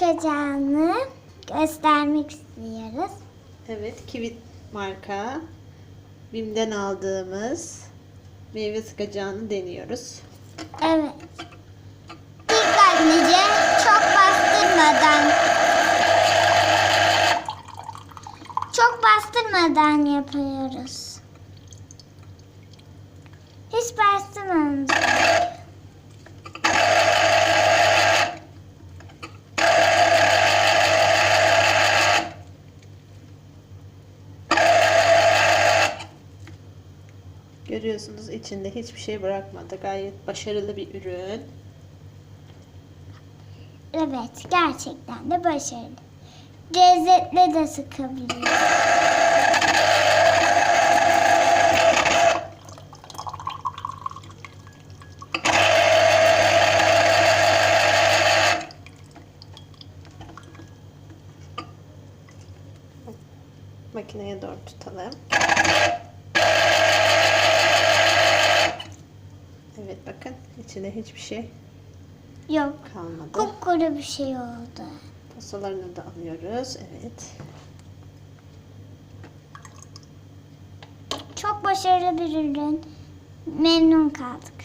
sıkacağını göstermek istiyoruz. Evet, Kivit marka Bim'den aldığımız meyve sıkacağını deniyoruz. Evet. Dikkatlice çok bastırmadan çok bastırmadan yapıyoruz. Hiç bastırmamamız Görüyorsunuz içinde hiçbir şey bırakmadı. Gayet başarılı bir ürün. Evet, gerçekten de başarılı. Lezzetle de sıkabiliyoruz. Makineye doğru tutalım. Evet içinde hiçbir şey Yok, kalmadı. kupkuru bir şey oldu. Posalarını da alıyoruz. Evet. Çok başarılı bir ürün. Memnun kaldık.